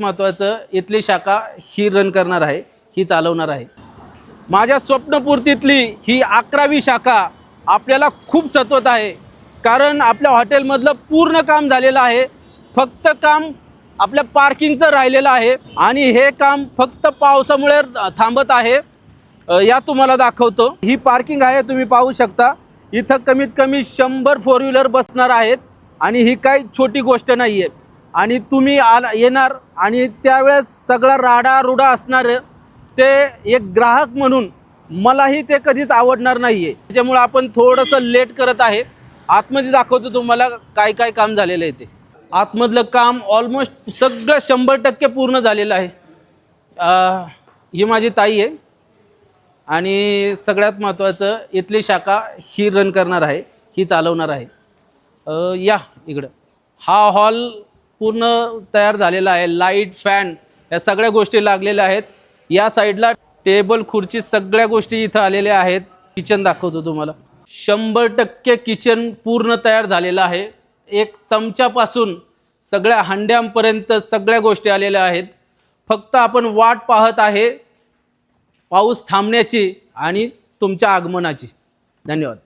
महत्त्वाचं इथली शाखा ही रन करणार आहे ही चालवणार आहे. माझ्या स्वप्नपूर्तीतली ही अकरावी शाखा आपल्याला खूप सतवत आहे कारण आपल्या हॉटेलमधलं पूर्ण काम झालेलं आहे फक्त काम आपल्या पार्किंगचं राहिलेलं आहे आणि हे काम फक्त पावसामुळे थांबत आहे. या तुम्हाला दाखवतो. ही पार्किंग आहे तुम्ही पाहू शकता. इथं कमीत कमी शंभर फोर व्हीलर बसणार आहेत आणि ही काही छोटी गोष्ट नाही आहे आणि तुम्ही आला येणार आणि त्यावेळेस सगळा राडारुडा असणारे ते एक ग्राहक म्हणून मलाही ते कधीच आवडणार नाही आहे त्याच्यामुळं आपण थोडंसं लेट करत आहे. आतमध्ये दाखवतो तुम्हाला काय काय काम झालेलं आहे ते. आतमधलं काम ऑलमोस्ट सगळं शंभर टक्के पूर्ण झालेलं आहे. ही माझी ताई आहे. आणि सगळ्यात महत्त्वाचं इथली शाखा ही रन करणार आहे. ही चालवणार आहे. या इकडं. हा हॉल पूर्ण तयार झालेला आहे. लाइट फॅन या सगळ्या गोष्टी लागलेल्या आहेत. या साईडला टेबल खुर्ची सगळ्या गोष्टी इथं आलेल्या आहेत. किचन दाखवतो तुम्हाला. शंभर टक्के किचन पूर्ण तयार झालेलं आहे. एक चमच्यापासून सगळ्या हंड्यांपर्यंत सगळ्या गोष्टी आलेल्या आहेत. फक्त आपण वाट पाहत आहे. पाऊस थांबण्याची आणि तुमच्या आगमनाची. धन्यवाद.